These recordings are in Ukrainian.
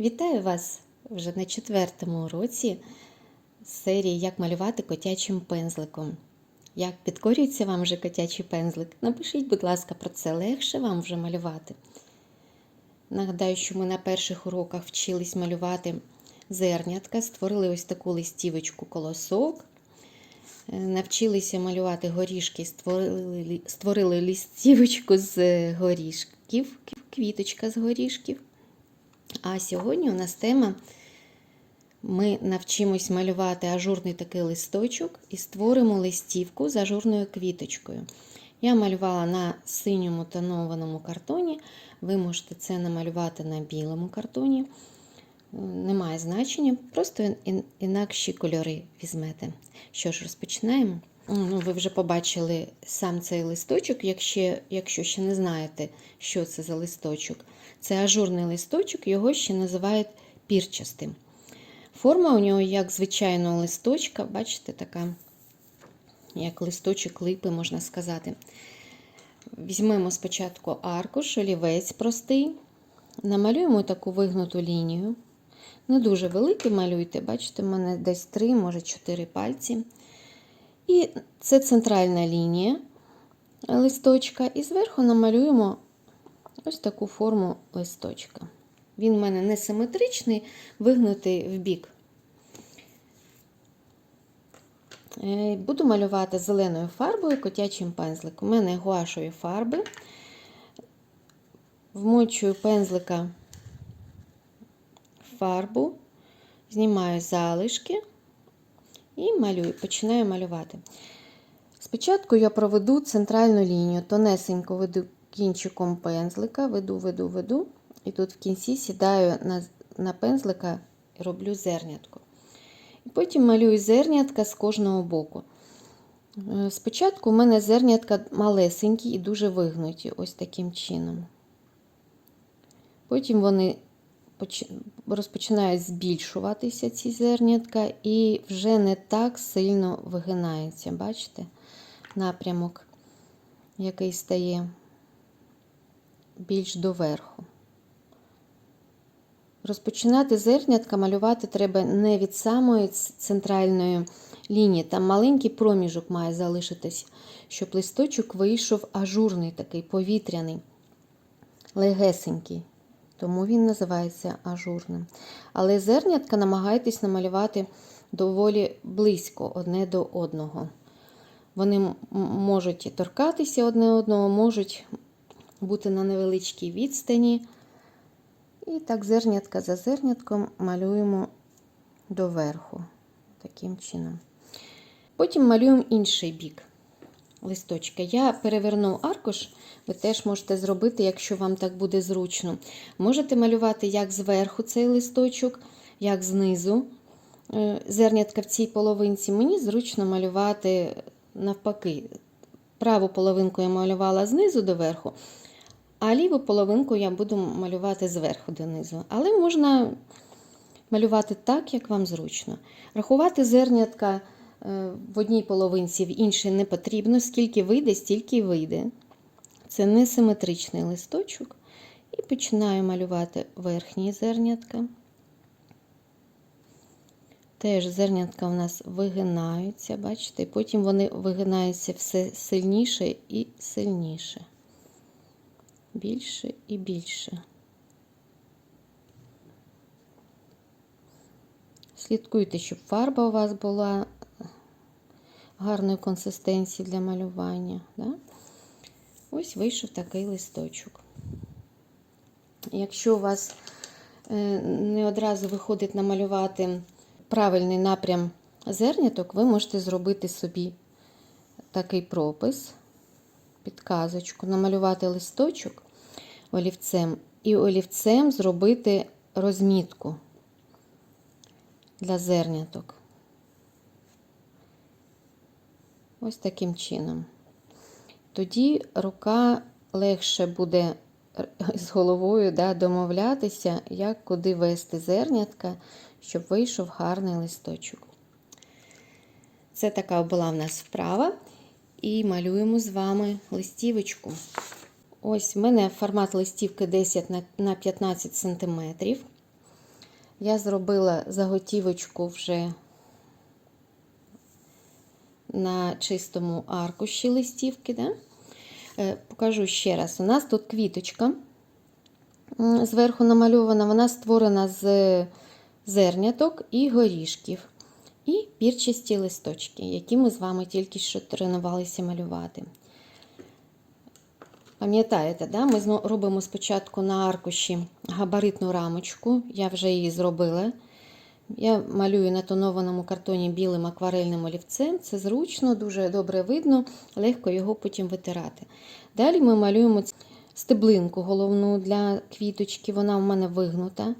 Вітаю вас вже на четвертому уроці серії Як малювати котячим пензликом. Як підкорюється вам вже котячий пензлик? Напишіть, будь ласка, про це легше вам вже малювати. Нагадаю, що ми на перших уроках вчились малювати зернятка, створили ось таку листівочку колосок. Е, Навчилися малювати горішки, створили, створили листівочку з горішків, квіточка з горішків. А сьогодні у нас тема ми навчимось малювати ажурний такий листочок і створимо листівку з ажурною квіточкою. Я малювала на синьому тонованому картоні. Ви можете це намалювати на білому картоні. Немає значення, просто інакші кольори візьмете. Що ж, розпочинаємо. Ви вже побачили сам цей листочок, якщо, якщо ще не знаєте, що це за листочок. Це ажурний листочок, його ще називають пірчастим. Форма у нього, як звичайного листочка, бачите, така, як листочок липи, можна сказати. Візьмемо спочатку аркуш, олівець простий, намалюємо таку вигнуту лінію. Не дуже великий малюйте, бачите, в мене десь 3, може 4 пальці. І це центральна лінія листочка. І зверху намалюємо ось таку форму листочка. Він в мене не симетричний, вигнутий в бік. Е, Буду малювати зеленою фарбою котячим пензликом. У мене гуашові фарби. Вмочую пензлика в фарбу, знімаю залишки і малюю, починаю малювати. Спочатку я проведу центральну лінію, тонесенько веду кінчиком пензлика, веду, веду, веду. І тут в кінці сідаю на, на пензлика і роблю зернятко. І потім малюю зернятка з кожного боку. Е, Спочатку у мене зернятка малесенькі і дуже вигнуті, ось таким чином. Потім вони поч- розпочинають збільшуватися, ці зернятка, і вже не так сильно вигинаються. Бачите? Напрямок, який стає більш доверху. Розпочинати зернятка малювати треба не від самої центральної лінії. Там маленький проміжок має залишитись, щоб листочок вийшов ажурний, такий повітряний, легесенький. Тому він називається ажурним. Але зернятка намагайтесь намалювати доволі близько одне до одного. Вони можуть торкатися одне одного, можуть бути на невеличкій відстані. І так зернятка за зернятком малюємо доверху. Таким чином. Потім малюємо інший бік листочка. Я переверну аркуш, ви теж можете зробити, якщо вам так буде зручно. Можете малювати як зверху цей листочок, як знизу е, зернятка в цій половинці. Мені зручно малювати навпаки. Праву половинку я малювала знизу до верху, а ліву половинку я буду малювати зверху донизу. Але можна малювати так, як вам зручно. Рахувати зернятка в одній половинці, в іншій не потрібно. Скільки вийде, стільки й вийде. Це несиметричний листочок. І починаю малювати верхні зернятка. Теж зернятка у нас вигинаються, бачите, потім вони вигинаються все сильніше і сильніше. Більше і більше. Слідкуйте, щоб фарба у вас була гарної консистенції для малювання. Да? Ось вийшов такий листочок. Якщо у вас е, не одразу виходить намалювати правильний напрям зерняток, ви можете зробити собі такий пропис, підказочку, намалювати листочок олівцем і олівцем зробити розмітку для зерняток. Ось таким чином. Тоді рука легше буде з головою да, домовлятися, як куди вести зернятка, щоб вийшов гарний листочок. Це така була в нас вправа. І малюємо з вами листівочку. Ось в мене формат листівки 10 на 15 см. Я зробила заготівочку вже на чистому аркуші листівки. Да? Е, Покажу ще раз. У нас тут квіточка зверху намальована, вона створена з зерняток і горішків. І пірчасті листочки, які ми з вами тільки що тренувалися малювати. Пам'ятаєте, да? ми робимо спочатку на аркуші габаритну рамочку, я вже її зробила. Я малюю на тонованому картоні білим акварельним олівцем. Це зручно, дуже добре видно, легко його потім витирати. Далі ми малюємо стеблинку головну для квіточки, вона в мене вигнута.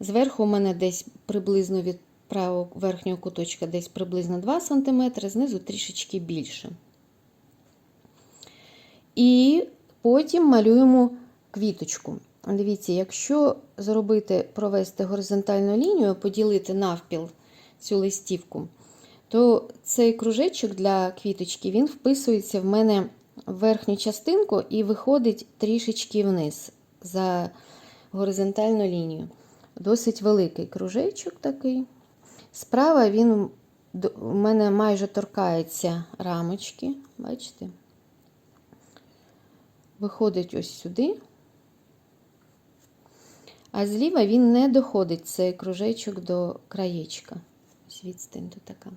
Зверху у мене десь приблизно від правого верхнього куточка десь приблизно 2 см, знизу трішечки більше. І потім малюємо квіточку. Дивіться, якщо зробити, провести горизонтальну лінію, поділити навпіл цю листівку, то цей кружечок для квіточки він вписується в мене в верхню частинку і виходить трішечки вниз за горизонтальну лінію. Досить великий кружечок такий. Справа він у мене майже торкається рамочки. Бачите? Виходить ось сюди. А зліва він не доходить цей кружечок до краєчка. Відстань така.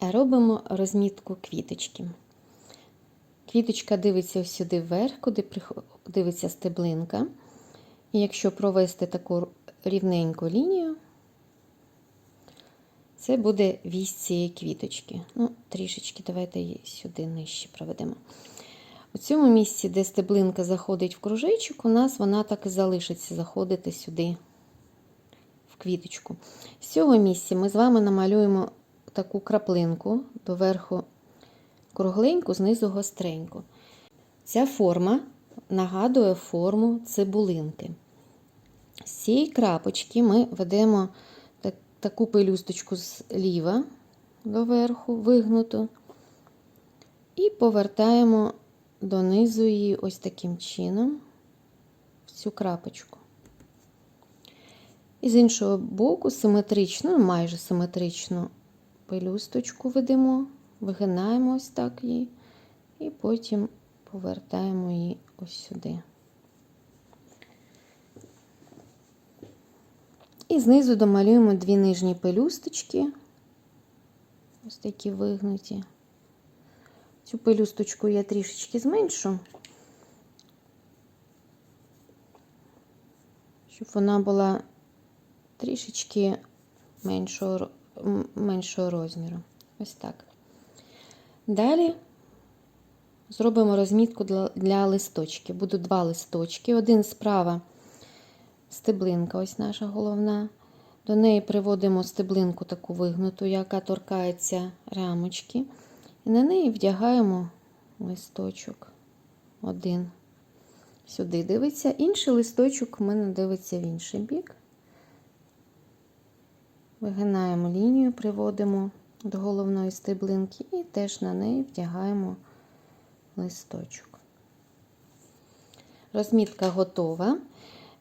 Робимо розмітку квіточки. Квіточка дивиться сюди вверх, куди дивиться стеблинка. І якщо провести таку рівненьку лінію, це буде вісь цієї квіточки. Ну, трішечки давайте її сюди нижче проведемо. У цьому місці, де стеблинка заходить в кружечок, у нас вона так і залишиться заходити сюди, в квіточку. З цього місця ми з вами намалюємо таку краплинку доверху кругленьку, знизу гостреньку. Ця форма нагадує форму цибулинки. З цієї крапочки ми ведемо так- таку пелюсточку зліва доверху, вигнуту, і повертаємо донизу її ось таким чином в цю крапочку. І з іншого боку, симетрично, майже симетрично пелюсточку ведемо, вигинаємо ось так її, і потім повертаємо її ось сюди. І знизу домалюємо дві нижні пелюсточки, ось такі вигнуті. Цю пелюсточку я трішечки зменшу, щоб вона була трішечки меншого, меншого розміру. Ось так. Далі зробимо розмітку для, для листочків. Будуть два листочки. Один справа стеблинка, ось наша головна. До неї приводимо стеблинку таку вигнуту, яка торкається рамочки. І на неї вдягаємо листочок. Один сюди дивиться, інший листочок у мене дивиться в інший бік. Вигинаємо лінію, приводимо до головної стеблинки і теж на неї вдягаємо листочок. Розмітка готова.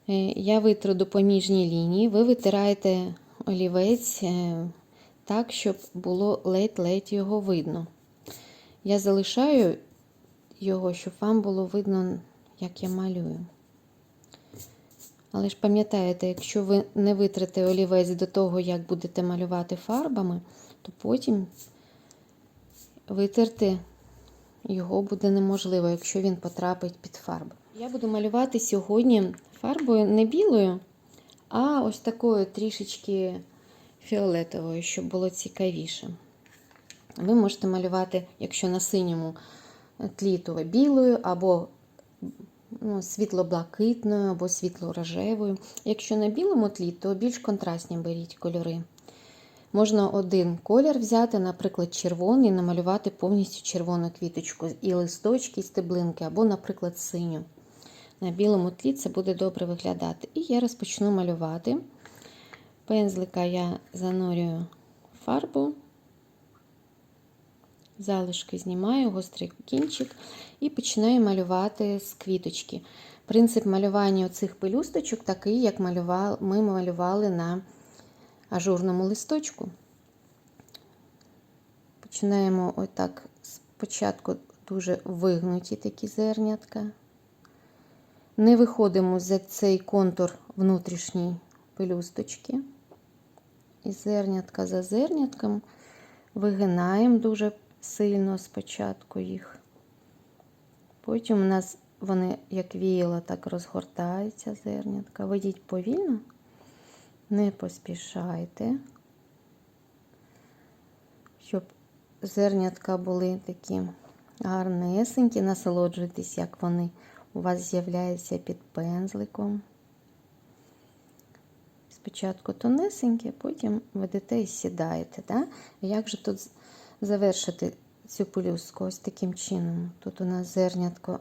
Е, Я витру допоміжні лінії. Ви витираєте олівець е, так, щоб було ледь-ледь його видно. Я залишаю його, щоб вам було видно, як я малюю. Але ж пам'ятаєте, якщо ви не витрите олівець до того, як будете малювати фарбами, то потім витерти його буде неможливо, якщо він потрапить під фарбу. Я буду малювати сьогодні фарбою не білою, а ось такою трішечки фіолетовою, щоб було цікавіше. Ви можете малювати, якщо на синьому тлі, то білою, або ну, світло-блакитною, або світло-рожевою. Якщо на білому тлі, то більш контрастні беріть кольори. Можна один колір взяти, наприклад, червоний, і намалювати повністю червону квіточку, і листочки, і стеблинки, або, наприклад, синю. На білому тлі це буде добре виглядати. І я розпочну малювати. Пензлика я занурюю фарбу, залишки знімаю, гострий кінчик і починаю малювати з квіточки. Принцип малювання цих пелюсточок такий, як ми малювали на ажурному листочку. Починаємо отак спочатку дуже вигнуті такі зернятка. Не виходимо за цей контур внутрішній пелюсточки. І зернятка за зернятком вигинаємо дуже сильно спочатку їх. Потім у нас вони, як віяло, так розгортаються зернятка. Ведіть повільно, не поспішайте, щоб зернятка були такі гарнесенькі, насолоджуйтесь, як вони у вас з'являються під пензликом. Спочатку тонесенькі, потім ведете і сідаєте. Да? Як же тут завершити цю пелюстку? Ось таким чином. Тут у нас зернятко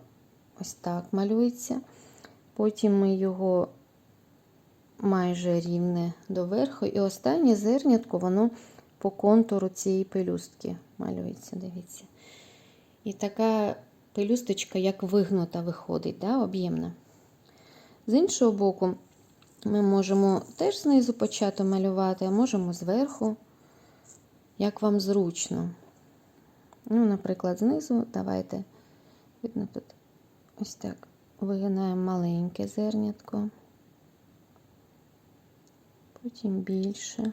ось так малюється. Потім ми його майже рівне доверху. І останнє зернятко, воно по контуру цієї пелюстки малюється, дивіться. І така пелюсточка, як вигнута, виходить, да, об'ємна. З іншого боку, ми можемо теж знизу почати малювати, а можемо зверху, як вам зручно. Ну, наприклад, знизу, давайте, видно тут ось так, вигинаємо маленьке зернятко, потім більше.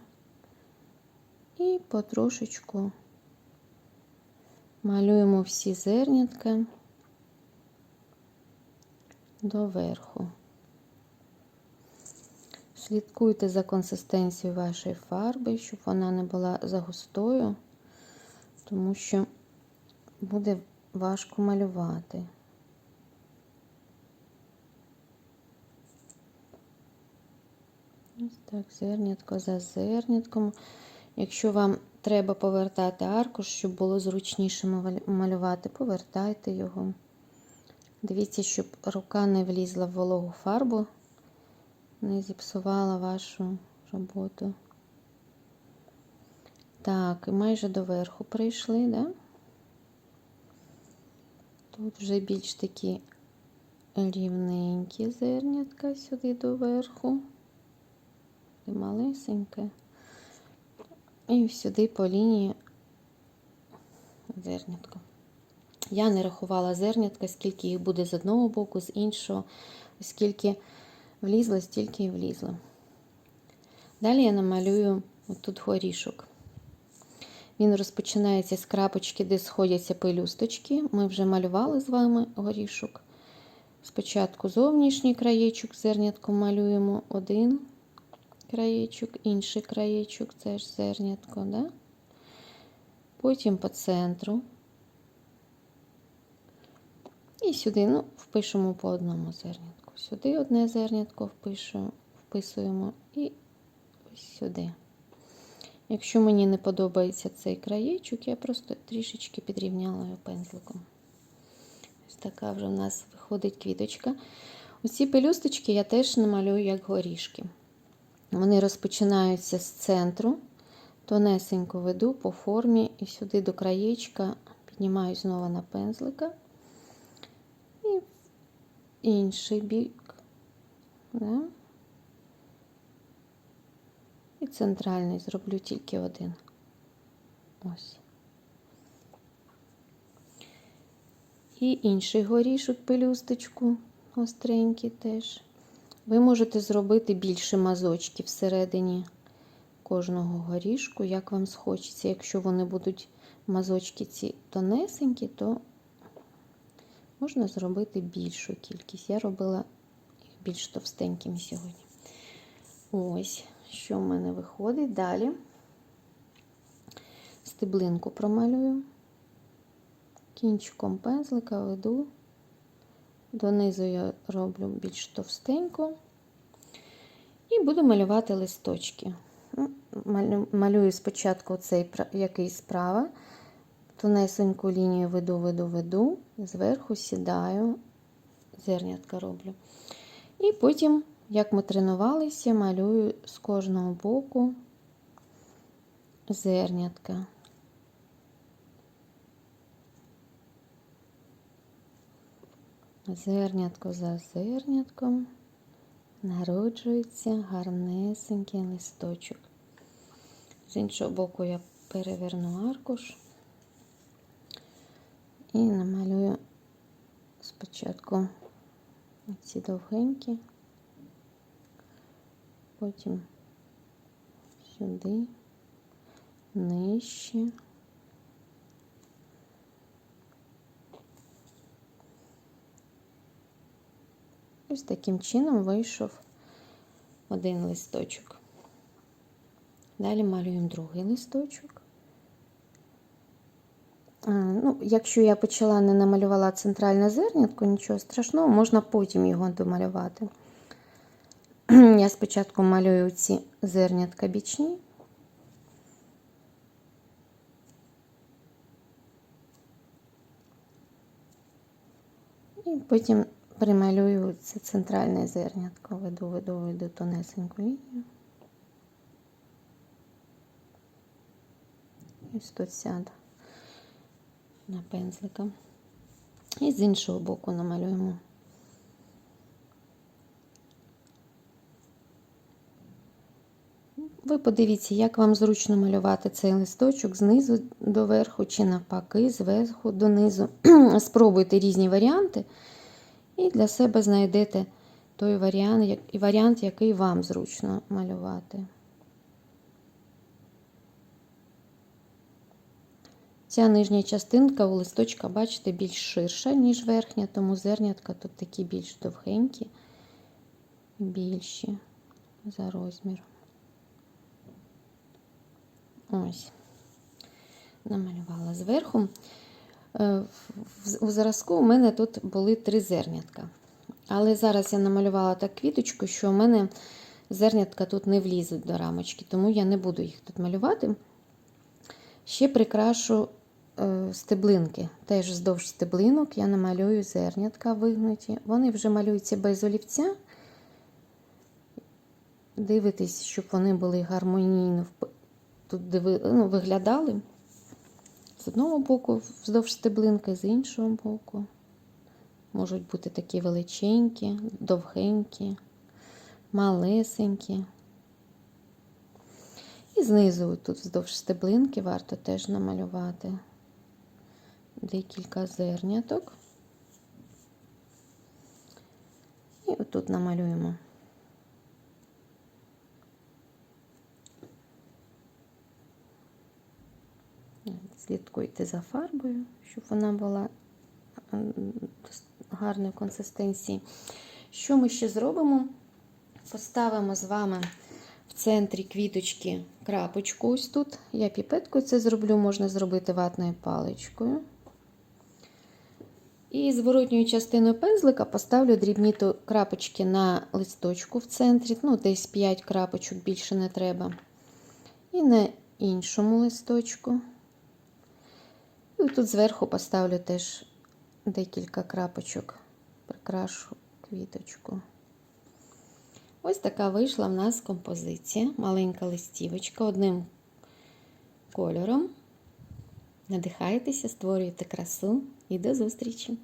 І потрошечку малюємо всі зернятка доверху. Слідкуйте за консистенцією вашої фарби, щоб вона не була загустою, тому що буде важко малювати. Ось так, зернятко за зернятком. Якщо вам треба повертати аркуш, щоб було зручніше малювати, повертайте його. Дивіться, щоб рука не влізла в вологу фарбу, не зіпсувала вашу роботу. Так, і майже до верху прийшли, да? Тут вже більш такі рівненькі зернятка сюди до верху. Малесеньке. І сюди по лінії зернятко. Я не рахувала зернятка, скільки їх буде з одного боку, з іншого, оскільки влізло, стільки і влізло. Далі я намалюю тут горішок. Він розпочинається з крапочки, де сходяться пелюсточки. Ми вже малювали з вами горішок. Спочатку зовнішній краєчок зернятком малюємо один краєчок, інший краєчок, це ж зернятко, да? потім по центру. І сюди ну, впишемо по одному зернятку. Сюди одне зернятко впишу, вписуємо і ось сюди. Якщо мені не подобається цей краєчок, я просто трішечки підрівняла його пензликом. Ось така вже в нас виходить квіточка. Оці пелюсточки я теж намалюю як горішки. Вони розпочинаються з центру, тонесенько веду по формі і сюди до краєчка піднімаю знову на пензлика. Інший бік. Да? І центральний зроблю тільки один. Ось. І інший горішок пелюсточку, остренький теж. Ви можете зробити більше мазочків всередині кожного горішку, як вам схочеться. Якщо вони будуть мазочки ці тонесенькі, то можна зробити більшу кількість. Я робила їх більш товстенькими сьогодні. Ось, що в мене виходить. Далі стеблинку промалюю, кінчиком пензлика веду. Донизу я роблю більш товстенько і буду малювати листочки. Малюю спочатку цей, який справа, тонесеньку лінію веду, веду, веду, зверху сідаю, зернятка роблю. І потім, як ми тренувалися, малюю з кожного боку зернятка. зернятко за зернятком народжується гарнесенький листочок. З іншого боку я переверну аркуш і намалюю спочатку ці довгенькі, потім сюди, нижче. Ось таким чином вийшов один листочок. Далі малюємо другий листочок. Ну, якщо я почала не намалювала центральне зернятко, нічого страшного, можна потім його домалювати. Я спочатку малюю ці зернятка бічні. І потім прималюю це центральне зернятко, веду, веду, веду тонесеньку лінію. Ось тут сяду на пензлика. І з іншого боку намалюємо. Ви подивіться, як вам зручно малювати цей листочок знизу до верху, чи навпаки, зверху донизу. Спробуйте різні варіанти і для себе знайдете той варіант, який вам зручно малювати. Ця нижня частинка у листочка, бачите, більш ширша, ніж верхня, тому зернятка тут такі більш довгенькі, більші за розміром. Ось, намалювала зверху. Е, У зразку у мене тут були три зернятка. Але зараз я намалювала так квіточку, що у мене зернятка тут не влізуть до рамочки, тому я не буду їх тут малювати. Ще прикрашу е, стеблинки. Теж вздовж стеблинок я намалюю зернятка вигнуті. Вони вже малюються без олівця. Дивитесь, щоб вони були гармонійно тут ну, виглядали. З одного боку вздовж стеблинки, з іншого боку. Можуть бути такі величенькі, довгенькі, малесенькі. І знизу тут вздовж стеблинки варто теж намалювати декілька зерняток. І отут намалюємо. Слідкуйте за фарбою, щоб вона була гарної консистенції. Що ми ще зробимо? Поставимо з вами в центрі квіточки крапочку. Ось тут. Я піпеткою це зроблю, можна зробити ватною паличкою. І зворотньою частиною пензлика поставлю дрібні крапочки на листочку в центрі. Ну, десь 5 крапочок більше не треба. І на іншому листочку. І тут зверху поставлю теж декілька крапочок, прикрашу квіточку. Ось така вийшла в нас композиція. Маленька листівочка одним кольором. Надихайтеся, створюйте красу і до зустрічі!